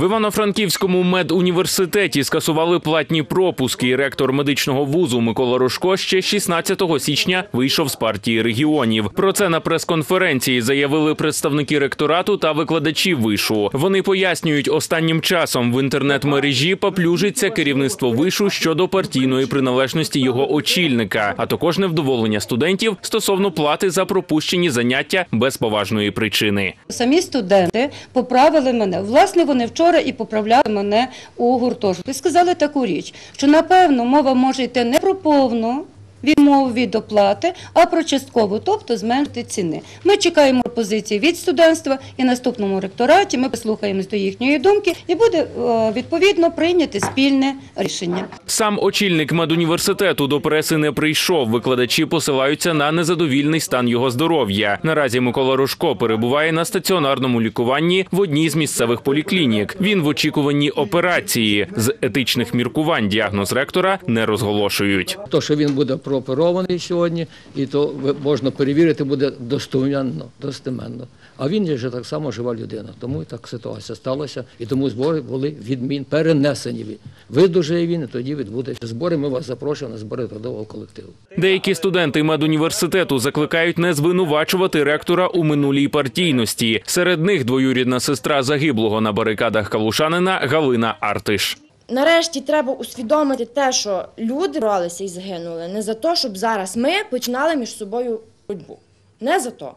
В Івано-Франківському медуніверситеті скасували платні пропуски. Ректор медичного вузу Микола Рожко ще 16 січня вийшов з партії регіонів. Про це на прес-конференції заявили представники ректорату та викладачів вишу. Вони пояснюють, останнім часом в інтернет-мережі поплюжиться керівництво вишу щодо партійної приналежності його очільника, а також невдоволення студентів стосовно плати за пропущені заняття без поважної причини. Самі студенти поправили мене. Власне, вони вчора і поправляли мене у гуртожитку. І сказали таку річ, що напевно мова може йти не про повну відмову від оплати, а про часткову, тобто зменшити ціни. Ми чекаємо позиції від студентства і наступному ректораті. Ми послухаємось до їхньої думки і буде е, відповідно прийняти спільне рішення. Сам очільник медуніверситету до преси не прийшов. Викладачі посилаються на незадовільний стан його здоров'я. Наразі Микола Рожко перебуває на стаціонарному лікуванні в одній з місцевих поліклінік. Він в очікуванні операції з етичних міркувань. Діагноз ректора не розголошують. То, що він буде прооперований сьогодні, і то можна перевірити буде достеменно, достеменно. А він є вже так само жива людина. Тому і так ситуація сталася, і тому збори були відмін, перенесені. Видужає він, і тоді відбудеться збори. Ми вас запрошуємо на збори трудового колективу. Деякі студенти медуніверситету закликають не звинувачувати ректора у минулій партійності. Серед них двоюрідна сестра загиблого на барикадах калушанина Галина Артиш. Нарешті треба усвідомити те, що люди боролися і загинули не за те, щоб зараз ми починали між собою боротьбу. Не за то.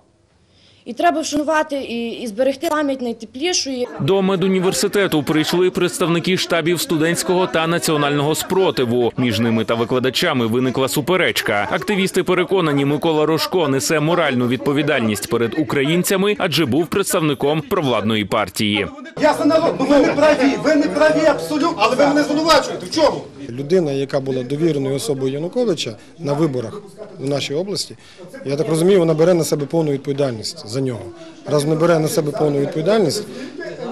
І треба вшанувати і, і зберегти пам'ять найтеплішої. До медуніверситету прийшли представники штабів студентського та національного спротиву. Між ними та викладачами виникла суперечка. Активісти переконані, Микола Рожко несе моральну відповідальність перед українцями, адже був представником провладної партії. Ясно народ, ну ви не праві, ви не праві абсолютно, але ви мене звинувачуєте. В чому? Людина, яка була довіреною особою Януковича на виборах в нашій області, я так розумію, вона бере на себе повну відповідальність за нього. Раз вона бере на себе повну відповідальність,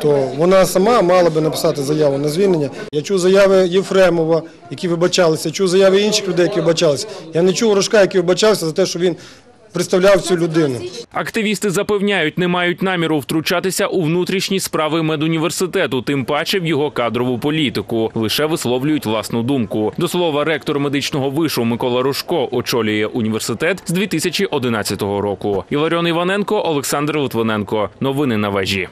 то вона сама мала би написати заяву на звільнення. Я чув заяви Єфремова, які вибачалися, чув заяви інших людей, які вибачалися. Я не чув Рожка, який вибачався за те, що він представляв цю людину. Активісти запевняють, не мають наміру втручатися у внутрішні справи медуніверситету, тим паче в його кадрову політику. Лише висловлюють власну думку. До слова, ректор медичного вишу Микола Рожко очолює університет з 2011 року. Іларіон Іваненко, Олександр Литвиненко. Новини на вежі.